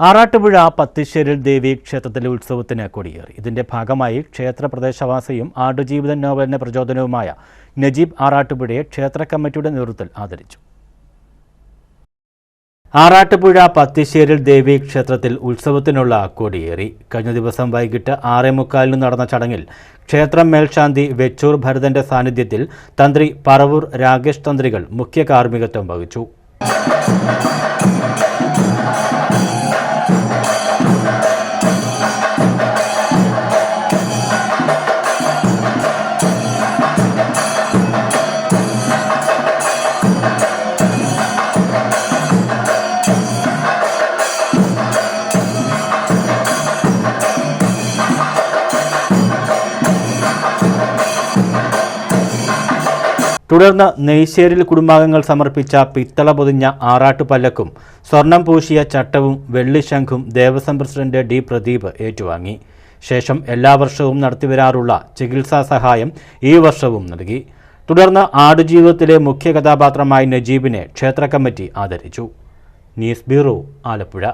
ആറാട്ടുപുഴ പത്തിശ്ശേരിൽ ദേവി ക്ഷേത്രത്തിലെ ഉത്സവത്തിന് കൊടിയേറി. ഇതിന്റെ ഭാഗമായി ക്ഷേത്ര പ്രദേശവാസിയും ആടുജീവിതം നോവലിന് പ്രചോദനവുമായ നജീബ് ആറാട്ടുപുഴയെ ക്ഷേത്ര കമ്മിറ്റിയുടെ നേതൃത്വത്തിൽ ആദരിച്ചു. ആറാട്ടുപുഴ പത്തിശ്ശേരിൽ ദേവി ക്ഷേത്രത്തിൽ ഉത്സവത്തിനുള്ള കൊടിയേറി. കഴിഞ്ഞ ദിവസം വൈകിട്ട് ആറേ മുക്കാലിന് നടന്ന ചടങ്ങിൽ ക്ഷേത്രം മേൽശാന്തി വെച്ചൂർ ഭരതന്റെ സാന്നിധ്യത്തിൽ തന്ത്രി പറവൂർ രാകേഷ് തന്ത്രികൾ മുഖ്യ കാർമ്മികത്വം വഹിച്ചു. തുടർന്ന് നെയ്ശ്ശേരിൽ കുടുംബാംഗങ്ങൾ സമർപ്പിച്ച പിത്തള പൊതിഞ്ഞ ആറാട്ടുപല്ലക്കും സ്വർണം പൂശിയ ചട്ടവും വെള്ളിശംഖും ദേവസ്വം പ്രസിഡന്റ് ഡി പ്രദീപ് ഏറ്റുവാങ്ങി. ശേഷം എല്ലാ വർഷവും നടത്തിവരാറുള്ള ചികിത്സാ സഹായം ഈ വർഷവും നൽകി. തുടർന്ന് ആടുജീവിതത്തിലെ മുഖ്യ കഥാപാത്രമായ നജീബിനെ ക്ഷേത്ര കമ്മിറ്റി ആദരിച്ചു. News bureau Alappuzha.